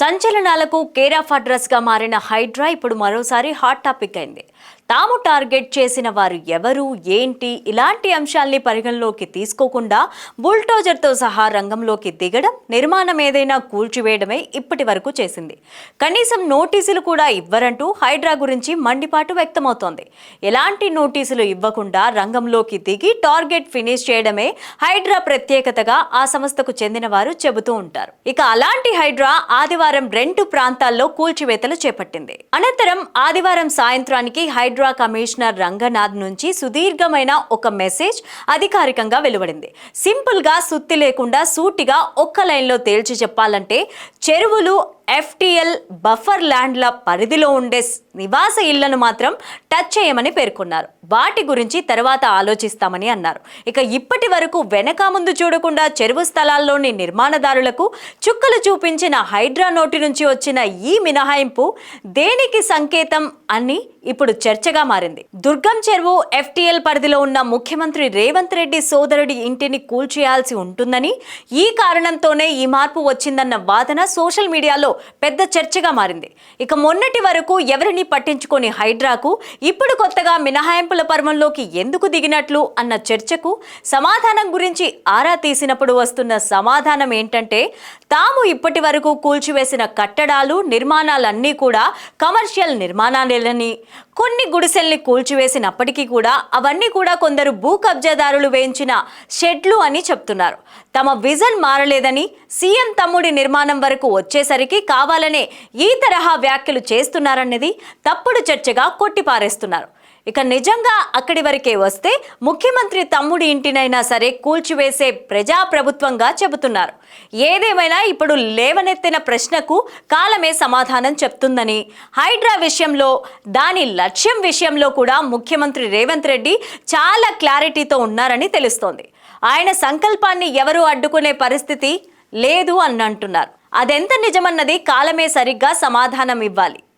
సంచలనాలకు care of అడ్రస్గా మారిన హైడ్రా ఇప్పుడు మరోసారి హాట్ టాపిక్ అయింది. తాము టార్గెట్ చేసిన వారు ఎవరు ఏంటి ఇలాంటి అంశాల్ని పరిగణలోకి తీసుకోకుండా బుల్టోజర్తో సహా రంగంలోకి దిగడం నిర్మాణం ఏదైనా కూల్చివేయడమే ఇప్పటి వరకు చేసింది. కనీసం నోటీసులు కూడా ఇవ్వరంటూ హైడ్రా గురించి మండిపాటు వ్యక్తమవుతోంది. ఎలాంటి నోటీసులు ఇవ్వకుండా రంగంలోకి దిగి టార్గెట్ ఫినిష్ చేయడమే హైడ్రా ప్రత్యేకతగా ఆ సంస్థకు చెందిన వారు చెబుతూ ఉంటారు. ఇక అలాంటి హైడ్రా ఆదివారం రెండు ప్రాంతాల్లో కూల్చివేతలు చేపట్టింది. అనంతరం ఆదివారం సాయంత్రానికి హైడ్రా కమిషనర్ రంగనాథ్ నుంచి సుదీర్ఘమైన ఒక మెసేజ్ అధికారికంగా వెలువడింది. సింపుల్గా సుత్తి లేకుండా సూటిగా ఒక్క లైన్లో తేల్చి చెప్పాలంటే చెరువులు ఎఫ్టీఎల్ బఫర్ ల్యాండ్ల పరిధిలో ఉండే స్- నివాస ఇళ్ళను మాత్రం టచ్ చేయమని పేర్కొన్నారు. వాటి గురించి తర్వాత ఆలోచిస్తామని అన్నారు. ఇక ఇప్పటి వరకు వెనక ముందు చూడకుండా చెరువు స్థలాల్లోని నిర్మాణదారులకు చుక్కలు చూపించిన హైడ్రా నోటి నుంచి వచ్చిన ఈ మినహాయింపు దేనికి సంకేతం అని ఇప్పుడు చర్చగా మారింది. దుర్గం చెరువు ఎఫ్టీఎల్ పరిధిలో ఉన్న ముఖ్యమంత్రి రేవంత్ రెడ్డి సోదరుడి ఇంటిని కూల్చేయాల్సి ఉంటుందని ఈ కారణంతోనే ఈ మార్పు వచ్చిందన్న వాదన సోషల్ మీడియాలో పెద్ద చర్చగా మారింది. ఇక మొన్నటి వరకు ఎవరిని పట్టించుకొని హైడ్రాకు ఇప్పుడు కొత్తగా మినహాయింపుల పర్వంలోకి ఎందుకు దిగినట్లు అన్న చర్చకు సమాధానం గురించి ఆరా తీసినప్పుడు వస్తున్న సమాధానం ఏంటంటే తాము ఇప్పటి వరకు కూల్చివేసిన కట్టడాలు నిర్మాణాలన్నీ కూడా కమర్షియల్ నిర్మాణాలేనని కొన్ని గుడిసెల్ని కూల్చివేసినప్పటికీ కూడా అవన్నీ కూడా కొందరు భూ కబ్జాదారులు వేయించిన షెడ్లు అని చెప్తున్నారు. తమ విజన్ మారలేదని సీఎం తమ్ముడి నిర్మాణం వరకు వచ్చేసరికి కావాలనే ఈ తరహా వ్యాఖ్యలు చేస్తున్నారన్నది తప్పుడు చర్చగా కొట్టిపారేస్తున్నారు. ఇక నిజంగా అక్కడి వరకే వస్తే ముఖ్యమంత్రి తమ్ముడి ఇంటినైనా సరే కూల్చివేసే ప్రజాప్రభుత్వంగా చెబుతున్నారు. ఏదేమైనా ఇప్పుడు లేవనెత్తిన ప్రశ్నకు కాలమే సమాధానం చెప్తుందని హైడ్రా విషయంలో దాని లక్ష్యం విషయంలో కూడా ముఖ్యమంత్రి రేవంత్ రెడ్డి చాలా క్లారిటీతో ఉన్నారని తెలుస్తోంది. ఆయన సంకల్పాన్ని ఎవరూ అడ్డుకునే పరిస్థితి లేదు అని అంటున్నారు అదెంత నిజమన్నది కాలమే సరిగ్గా సమాధానం ఇవ్వాలి.